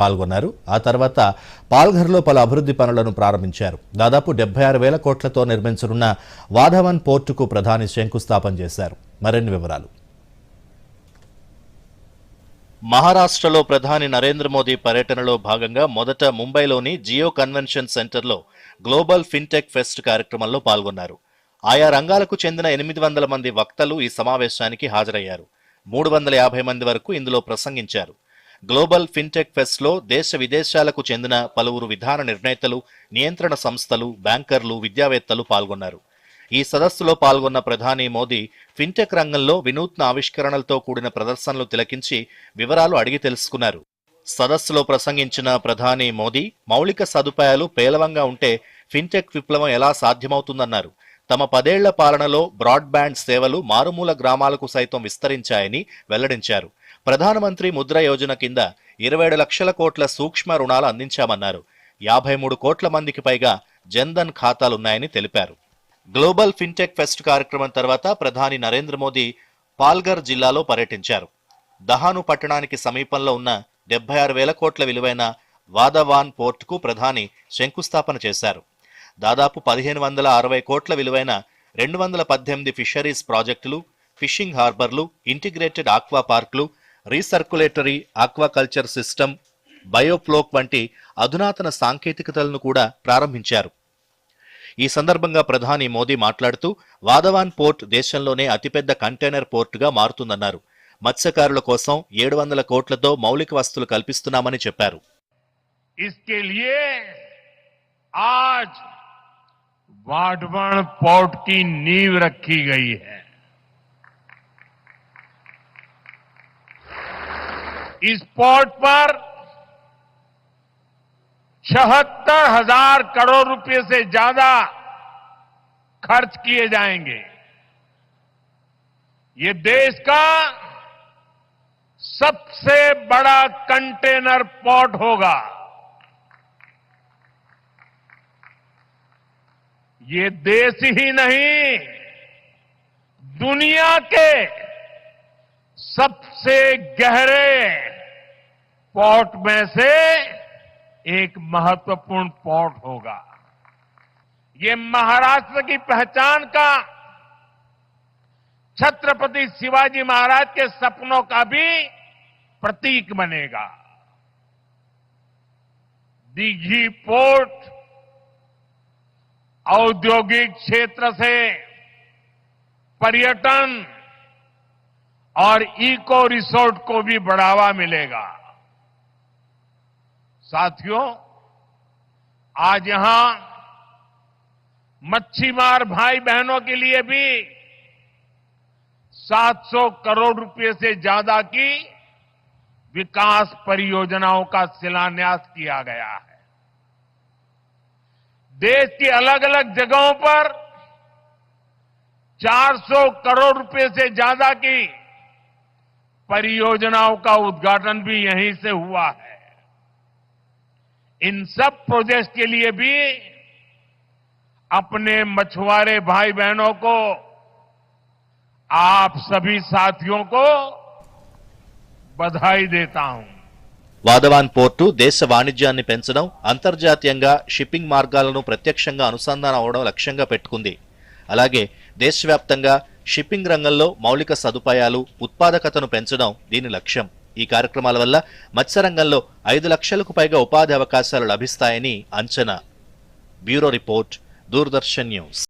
పాల్గొన్నారు. ఆ తర్వాత పాల్ఘర్లో పలు అభివృద్ధి పనులను ప్రారంభించారు. దాదాపు డెబ్బై ఆరు వేల కోట్లతో నిర్మించనున్న వాధవన్ పోర్టుకు ప్రధాని శంకుస్థాపన చేశారు. మరిన్ని వివరాలు. మహారాష్ట్రలో ప్రధాని నరేంద్ర మోదీ పర్యటనలో భాగంగా మొదట ముంబైలోని జియో కన్వెన్షన్ సెంటర్లో గ్లోబల్ ఫిన్టెక్ ఫెస్ట్ కార్యక్రమంలో పాల్గొన్నారు. ఆయా రంగాలకు చెందిన ఎనిమిది వందల మంది వక్తలు ఈ సమావేశానికి హాజరయ్యారు. మూడు వందల యాభై మంది వరకు ఇందులో ప్రసంగించారు. గ్లోబల్ ఫిన్టెక్ ఫెస్ట్లో దేశ విదేశాలకు చెందిన పలువురు విధాన నిర్ణేతలు నియంత్రణ సంస్థలు బ్యాంకర్లు విద్యావేత్తలు పాల్గొన్నారు. ఈ సదస్సులో పాల్గొన్న ప్రధాని మోదీ ఫిన్టెక్ రంగంలో వినూత్న ఆవిష్కరణలతో కూడిన ప్రదర్శనలు తిలకించి వివరాలు అడిగి తెలుసుకున్నారు. సదస్సులో ప్రసంగించిన ప్రధాని మోదీ మౌలిక సదుపాయాలు పేలవంగా ఉంటే ఫిన్టెక్ విప్లవం ఎలా సాధ్యమవుతుందన్నారు. తమ పదేళ్ళ పాలనలో బ్రాడ్బ్యాండ్ సేవలు మారుమూల గ్రామాలకు సైతం విస్తరించాయని వెల్లడించారు. ప్రధానమంత్రి ముద్ర యోజన కింద ఇరవై ఏడు లక్షల కోట్ల సూక్ష్మ రుణాలు అందించామన్నారు. యాభై మూడు కోట్ల మందికి పైగా జన్ధన్ ఖాతాలున్నాయని తెలిపారు. గ్లోబల్ ఫిన్టెక్ ఫెస్ట్ కార్యక్రమం తర్వాత ప్రధాని నరేంద్ర మోదీ పాల్గర్ జిల్లాలో పర్యటించారు. దహాను పట్టణానికి సమీపంలో ఉన్న డెబ్బై ఆరు వేల కోట్ల విలువైన వాదవాన్ పోర్టుకు ప్రధాని శంకుస్థాపన చేశారు. దాదాపు పదిహేను వందల అరవై కోట్ల విలువైన రెండు వందల పద్దెనిమిది ఫిషరీస్ ప్రాజెక్టులు ఫిషింగ్ హార్బర్లు ఇంటిగ్రేటెడ్ ఆక్వా పార్కులు రీసర్క్యులేటరీ ఆక్వాకల్చర్ సిస్టమ్ బయోఫ్లోక్ వంటి అధునాతన సాంకేతికతలను కూడా ప్రారంభించారు. ఈ సందర్భంగా ప్రధాని మోదీ మాట్లాడుతూ వాదవాన్ పోర్ట్ దేశంలోనే అతిపెద్ద కంటైనర్ పోర్టుగా మారుతుందన్నారు. మత్స్యకారుల కోసం ఏడు వందల కోట్లతో మౌలిక వస్తువులు కల్పిస్తున్నామని చెప్పారు. వాడవాన్ పోర్ట్కి నీవ్ రక్కి గై హై इस पोर्ट पर छहत्तर हज़ार करोड़ रुपए से ज़्यादा खर्च किए जाएँगे। ये देश का सबसे बड़ा कंटेनर पोर्ट होगा। ये देश ही नहीं, दुनिया के सबसे गहरे पोर्ट में से एक महत्वपूर्ण पोर्ट होगा। ये महाराष्ट्र की पहचान का छत्रपति शिवाजी महाराज के सपनों का भी प्रतीक बनेगा। दीघी पोर्ट औद्योगिक क्षेत्र से पर्यटन और इको रिसोर्ट को भी बढ़ावा मिलेगा। साथियों, आज यहाँ मच्छीमार भाई बहनों के लिए भी 700 करोड़ रुपए से ज़्यादा की विकास परियोजनाओं का शिलान्यास किया गया है। देश की अलग अलग जगहों पर 400 करोड़ रुपए से ज़्यादा की परियोजनाओं का उद्घाटन भी यहीं से हुआ है इन सब प्रोजेक्ट्स के लिए भी अपने मछुआरे भाई बहनों को आप सभी साथियों को बधाई देता हूं వాదవాన్ పోర్టు దేశ వాణిజ్యాన్ని పెంచడం అంతర్జాతీయంగా షిప్పింగ్ మార్గాలను ప్రత్యక్షంగా అనుసంధానం అవడం లక్ష్యంగా పెట్టుకుంది అలాగే దేశవ్యాప్తంగా షిప్పింగ్ రంగంలో మౌలిక సదుపాయాలు ఉత్పాదకతను పెంచడం దీని లక్ష్యం. ఈ కార్యక్రమాల వల్ల మత్స్యరంగంలో ఐదు లక్షలకు పైగా ఉపాధి అవకాశాలు లభిస్తాయని అంచనా. Bureau report Doordarshan news.